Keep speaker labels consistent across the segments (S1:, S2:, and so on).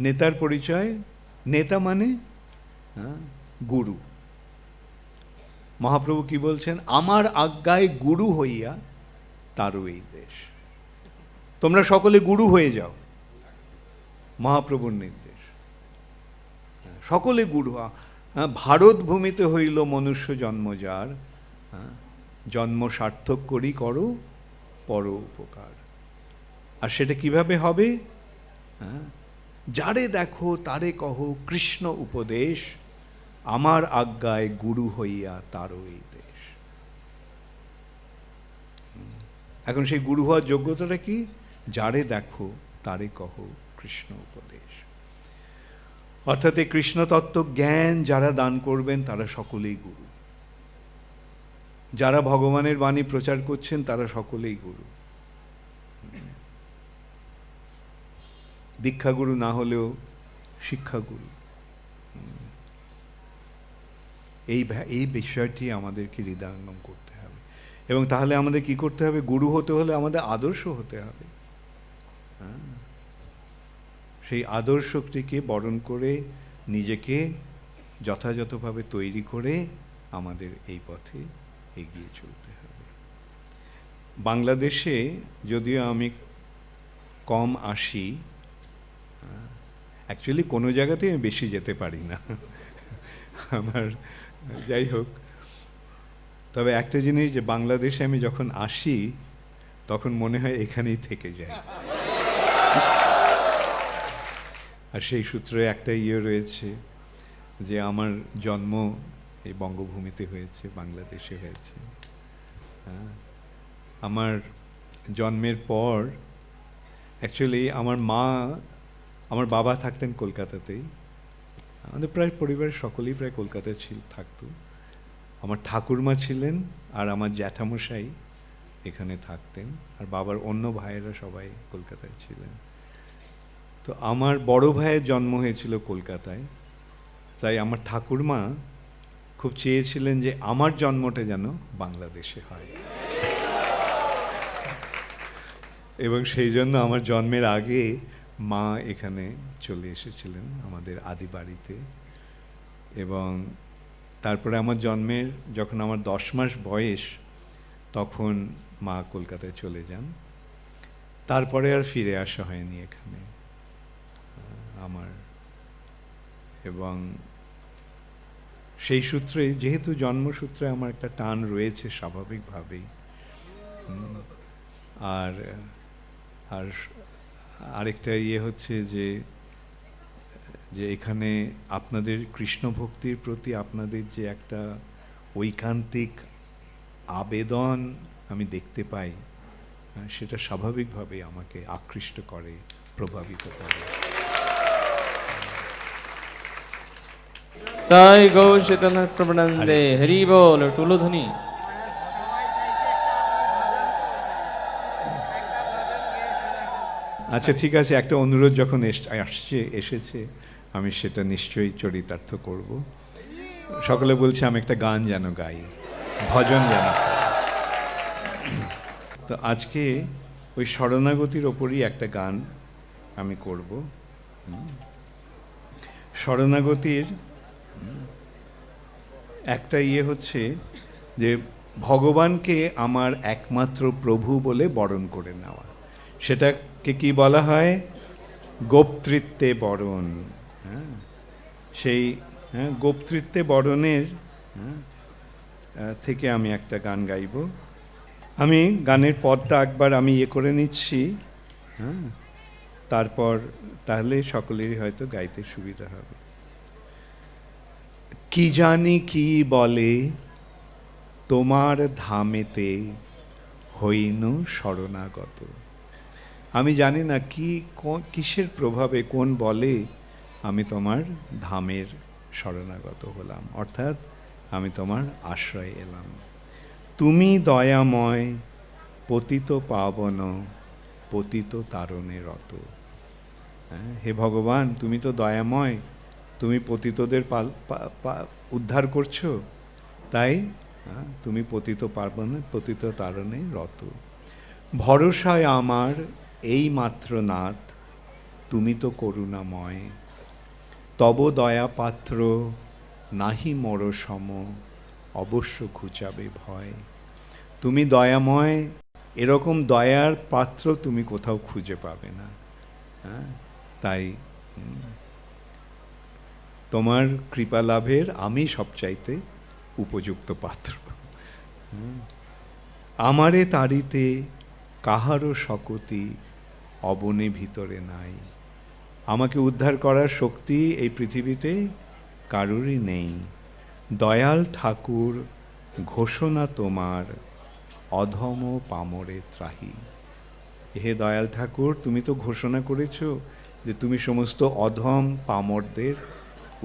S1: নেতার পরিচয় নেতা মানে গুরু। মহাপ্রভু কি বলছেন? আমার আজ্ঞায় গুরু হইয়া তারও এই দেশ। তোমরা সকলে গুরু হয়ে যাও। মহাপ্রভুর নির্দেশ। সকলে গুরু ভারত ভূমিতে হইল মনুষ্য জন্ম যার জন্ম সার্থক করি করো পর উপকার। আর সেটা কীভাবে হবে? হ্যাঁ, যারে দেখো, তারে কহ, কৃষ্ণ উপদেশ, আমার আজ্ঞায় গুরু হইয়া তারও এই দেশ। এখন সেই গুরু হওয়ার যোগ্যতাটা কি? যারে দেখো, তারে কহ, কৃষ্ণ উপদেশ। অর্থাৎ এই কৃষ্ণ তত্ত্ব জ্ঞান যারা দান করবেন, তারা সকলেই গুরু। যারা ভগবানের বাণী প্রচার করছেন, তারা সকলেই গুরু। দীক্ষাগুরু না হলেও শিক্ষাগুরু। এই এই বিষয়টি আমাদেরকে হৃদয়ঙ্গম করতে হবে এবং তাহলে আমাদের কি করতে হবে গুরু হতে হলে আমাদের আদর্শ হতে হবে হ্যাঁ। সেই আদর্শটিকে বরণ করে নিজেকে যথাযথভাবে তৈরি করে আমাদের এই পথে এগিয়ে চলতে হবে বাংলাদেশে যদিও আমি কম আসি অ্যাকচুয়ালি কোনো জায়গাতেই আমি বেশি যেতে পারি না। আমার, যাই হোক। তবে একটা জিনিস যে বাংলাদেশে আমি যখন আসি, তখন মনে হয় এখানেই থেকে যাই আর সেই সূত্রে একটা ইয়ে রয়েছে যে আমার জন্ম এই বঙ্গভূমিতে হয়েছে, বাংলাদেশে হয়েছে। হ্যাঁ। আমার জন্মের পর অ্যাকচুয়ালি আমার মা আমার বাবা থাকতেন কলকাতাতেই। আমাদের প্রায় পরিবারের সকলেই প্রায় কলকাতায় ছিল, থাকতো। আমার ঠাকুরমা ছিলেন আর আমার জ্যাঠামশাই এখানে থাকতেন। আর বাবার অন্য ভাইয়েরা সবাই কলকাতায় ছিলেন। তো আমার বড় ভাইয়ের জন্ম হয়েছিল কলকাতায়। তাই আমার ঠাকুরমা খুব চেয়েছিলেন যে আমার জন্মটা যেন বাংলাদেশে হয়। এবং সেই জন্য আমার জন্মের আগে মা এখানে চলে এসেছিলেন আমাদের আদি বাড়িতে এবং তারপরে আমার জন্মের যখন আমার দশ মাস বয়স, তখন মা কলকাতায় চলে যান। তারপরে আর ফিরে আসা হয়নি এখানে, আমার। এবং সেই সূত্রে, যেহেতু জন্মসূত্রে আমার একটা টান রয়েছে স্বাভাবিকভাবেই আর আর আরেকটা ইয়ে হচ্ছে যে যে এখানে আপনাদের কৃষ্ণ ভক্তির প্রতি আপনাদের যে একটা ঐকান্তিক আবেদন আমি দেখতে পাই আহ, সেটা স্বাভাবিকভাবে আমাকে আকৃষ্ট করে প্রভাবিত করে।
S2: তাই গৌ শীতল প্রবনন্দে হরি বল টুলোধ্বনি
S1: আচ্ছা ঠিক আছে, একটা অনুরোধ যখন আসছে, এসেছে, আমি সেটা নিশ্চয়ই চরিতার্থ করব। সকলে বলছে, আমি একটা গান যেন গাই, ভজন যেন তো আজকে ওই শরণাগতির ওপরই একটা গান আমি করব। শরণাগতির একটা ইয়ে হচ্ছে যে, ভগবানকে আমার একমাত্র প্রভু বলে বরণ করে নেওয়া। সেটাকে কি বলা হয়? গোপতৃত্বে বরণ। হ্যাঁ? সেই হ্যাঁ গোপতৃত্বে বরণের হ্যাঁ, থেকে আমি একটা গান গাইব। আমি গানের পদটা একবার আমি ইয়ে করে নিচ্ছি হ্যাঁ তারপর তাহলে সকলেরই হয়তো গাইতে সুবিধা হবে। কি জানি কি বলে তোমার ধামেতে হইনু শরণাগত। আমি জানি না কি কিসের প্রভাবে কোন বলে আমি তোমার ধামের শরণাগত হলাম। অর্থাৎ আমি তোমার আশ্রয় এলাম। তুমি দয়াময় পতিত পাবন পতিত তারণে রত। হ্যাঁ, হে ভগবান তুমি তো দয়াময় তুমি পতিতদের পাল উদ্ধার করছ। তাই তুমি পতিত পার্বণে পতিত তারণে রত। ভরসায় আমার এই মাত্র নাথ, তুমি তো করুণাময়। তব দয়া পাত্র, নাহি মর সম, অবশ্য খুচাবে ভয়। তুমি দয়াময়, এরকম দয়ার পাত্র তুমি কোথাও খুঁজে পাবে না। হ্যাঁ? তাই তোমার কৃপা লাভের আমি সবচাইতে উপযুক্ত পাত্র। আমারে তাড়িতে কাহারও শকতি অবনে ভিতরে নাই। আমাকে উদ্ধার করার শক্তি এই পৃথিবীতে কারোরই নেই। দয়াল ঠাকুর, ঘোষণা তোমার, অধম পামরে ত্রাহি। হে দয়াল ঠাকুর, তুমি তো ঘোষণা করেছ যে তুমি সমস্ত অধম পামরদের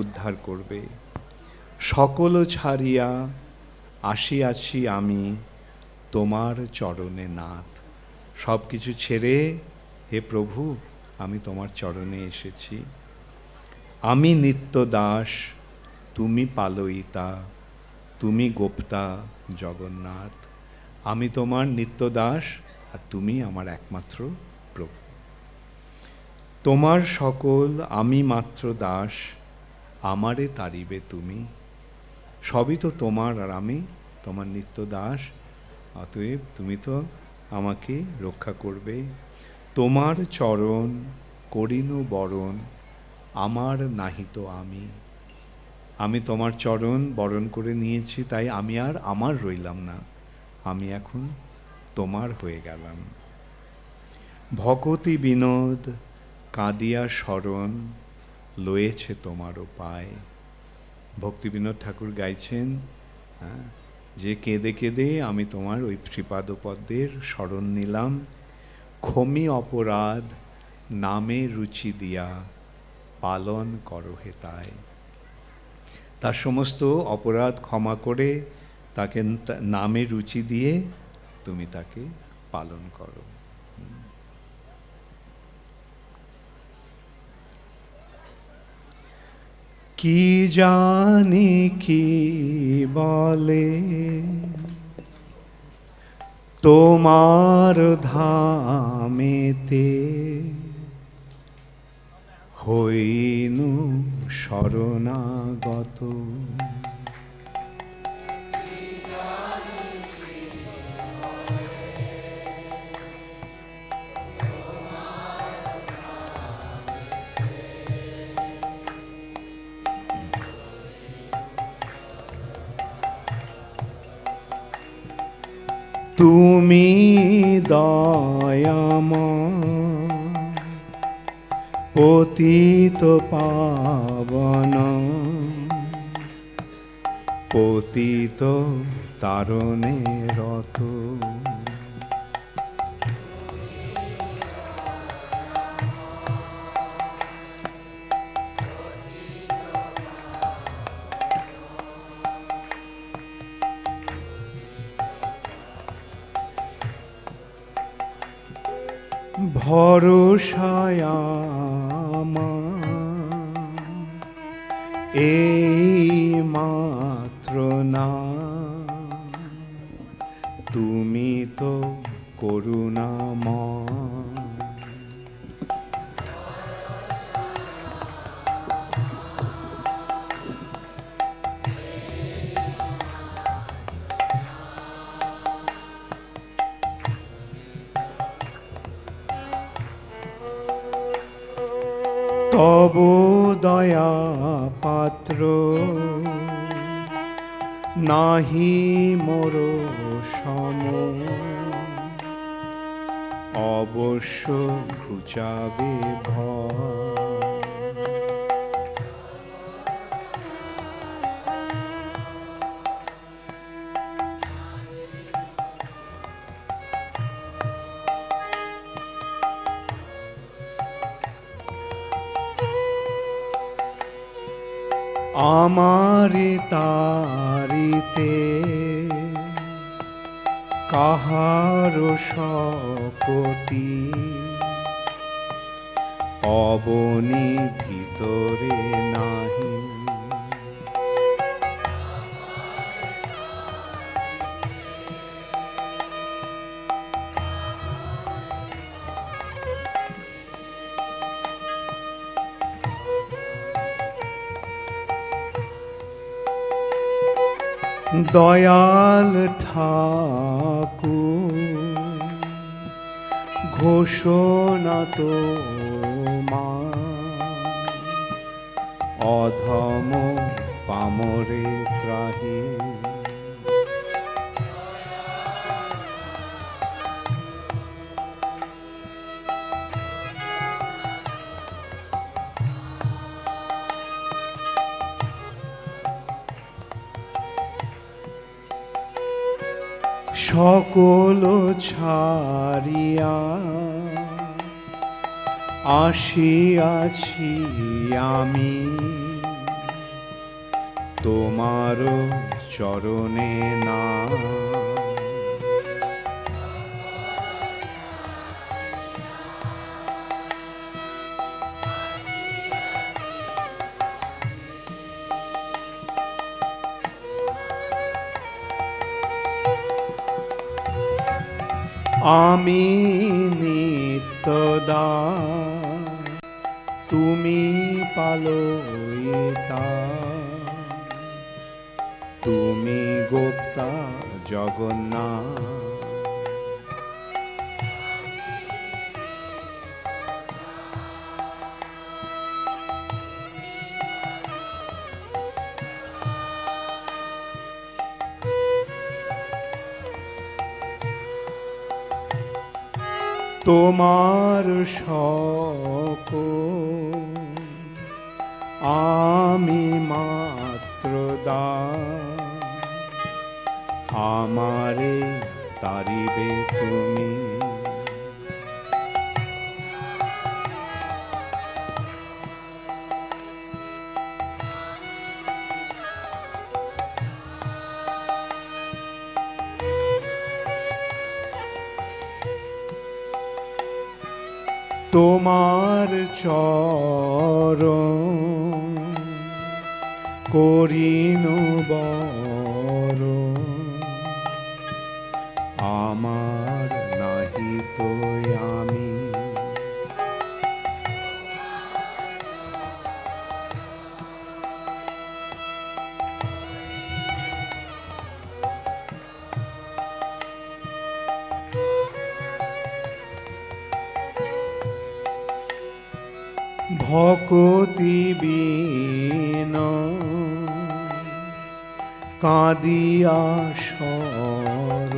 S1: উদ্ধার করবে। সকল ছাড়িয়া আসিয়াছি আমি তোমার চরণে নাথ। সব কিছু ছেড়ে হে প্রভু, আমি তোমার চরণে এসেছি। আমি নিত্য দাস, তুমি পালয়িতা, তুমি গোপ্তা জগন্নাথ। আমি তোমার নিত্য দাস আর তুমি আমার একমাত্র প্রভু। তোমার সকল আমি মাত্র দাস, আমারে তারিবে তুমি। সবই তো তোমার আর আমি তোমার নিত্য দাস, অতএব তুমি তো আমাকে রক্ষা করবে। তোমার চরণ করিনু বরণ আমার নাহিত আমি। আমি তোমার চরণ বরণ করে নিয়েছি তাই আমি আর আমার রইলাম না আমি এখন তোমার হয়ে গেলাম। ভকতি বিনোদ কাঁদিয়া স্মরণ লয়েছে তোমারও পায় ভক্তি বিনোদ ঠাকুর গাইছেন হ্যাঁ, যে কেঁদে কেঁদে আমি তোমার ওই শ্রীপাদপদ্মের স্মরণ নিলাম ক্ষমি অপরাধ নামে রুচি দিয়া পালন করো হে তাই। তার সমস্ত অপরাধ ক্ষমা করে তাকে নামে রুচি দিয়ে তুমি তাকে পালন করো। কি জানি কি বলে তোমার ধামেতে হইনু শরণাগত। তুমি দয়াম পতিত পাবন পতিত তারণে রত। ভরসায় আমার। এই দয়া পাত্র। নাহি মোর সম অবশ্য ঘুচাবে ভয়। আমারে তারিতে কাহার শকতি অবনি ভিতরে নাহি। দয়াল ঠাকুর ঘোষণা তো মা অধম পামরে ত্রাহি। সকল ছাড়িয়া আসিয়াছি আমি। তোমার চরণে না আমি নিত্যদা তুমি পালয়িতা। তুমি গোপ্তা জগন্নাথ। তোমার শক আমি মাত্র দা আমারে তারিবে তুমি তোমার চর করিন বর আমার ভকতি বিন। কাঁদিয়া সর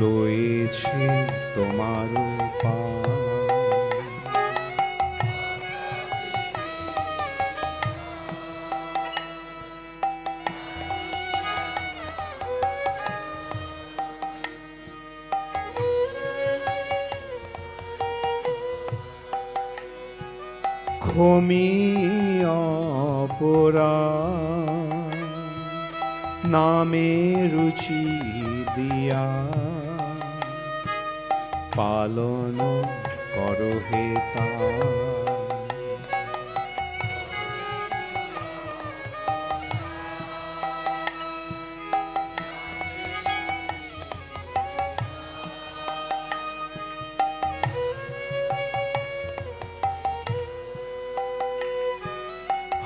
S1: লয়েছে তোমার পা অপরা নামে রুচি দিয়া। পালন করো তা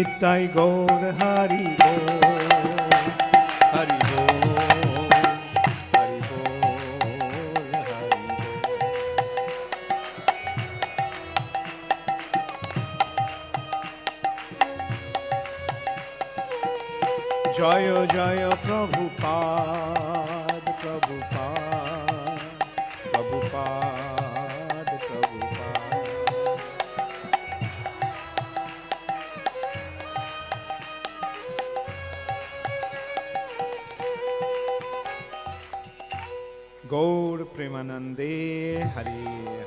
S1: নিতাই গৌর হারি হরি জয় জয় প্রভু পা প্রভু পা প্রভু পা গৌর প্রেমানন্দে হরে হরে